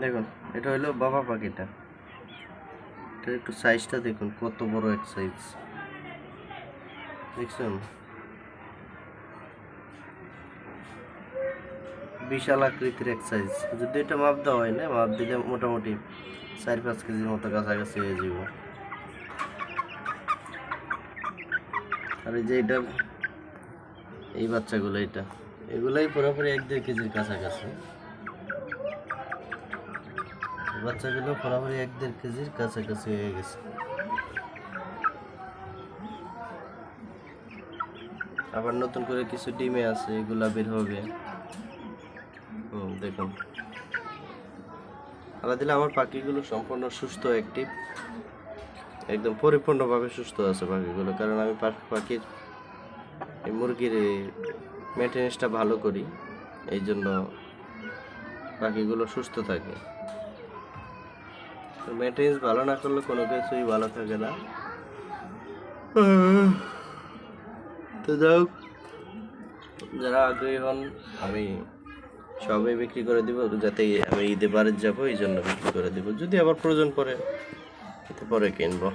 দেখুন, এটা হলো বাবা পাখিটা। এটা একটু সাইজটা দেখুন, কত বড় এক সাইজ দেখছেন? বিশাল আকৃতির এক সাইজ যদি এটা মাপ দেওয়া হয় না, মাপ দিলে মোটামুটি চার পাঁচ কেজির মতো কাছাকাছি হয়ে যাব আর এই যে এটা, এই বাচ্চাগুলো, এটা। এগুলাই পুরোপুরি এক দেড় কেজির কাছাকাছি। বাচ্চাগুলো পুরোপুরি এক দেড় কেজির কাছাকাছি হয়ে গেছে। আবার নতুন করে কিছু ডিমে আছে, এগুলা বের হবে। হুম, দেখুন। দিলে আমার পাখিগুলো সম্পূর্ণ সুস্থ অ্যাক্টিভ একদম পরিপূর্ণভাবে সুস্থ আছে পাখিগুলো, কারণ আমি পাখির মুরগির মেনটেনেন্সটা ভালো করি এই জন্য পাখিগুলো সুস্থ থাকে। মেনটেন্স ভালো না করলে কোনো কিছুই ভালো থাকে না। তো যাই হোক, যারা আগ্রহী হন, আমি সবই বিক্রি করে দিব, যাতে আমি ঈদে বাড়ির যাব, এই জন্য বিক্রি করে দিব। যদি আবার প্রয়োজন পড়ে পরে কিনবো।